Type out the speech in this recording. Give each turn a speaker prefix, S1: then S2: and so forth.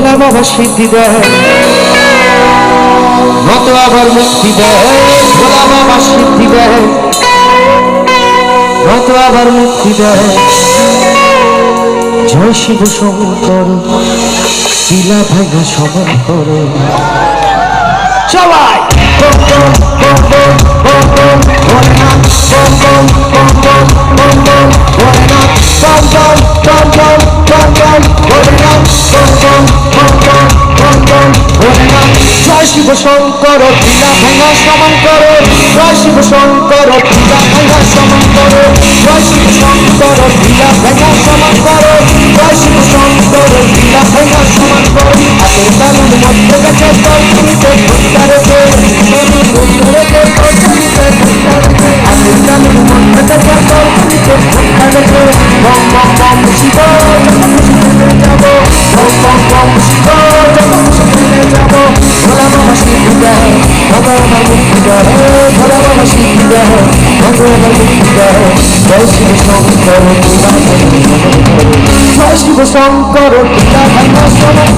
S1: বাবা সিদ্ধি দেয়। মত আবার মুক্তি দেয়। ভোলা বাবা সিদ্ধি দেয়। মত আবার মুক্তি দেয়। জয় শিব শঙ্কর শিলা ভাঙা সমান করে সবাই! জয় শিব শঙ্কর লীলা ভাঙা সমান করো। জয় শিব শঙ্কর লীলা ভাঙা সমান করো। জয় শিব শঙ্কর লীলা ভাঙা সমান করো। জয় শিব শঙ্কর লীলা ভাঙা সমান করো। হাতের তালুর মধ্যে গেছে হাতের তালুর মধ্যে গেছে শিব। বাবা শিখি দেয় বাবা আমার মুক্তি দেয় ভোলা বাবা শিখি দেয় বাবা আমার মুক্তি দেয় জয় শিব শঙ্কর লীলা জয় শিব শঙ্কর লীলা ভাঙা সমান করো জয় শিব শঙ্কর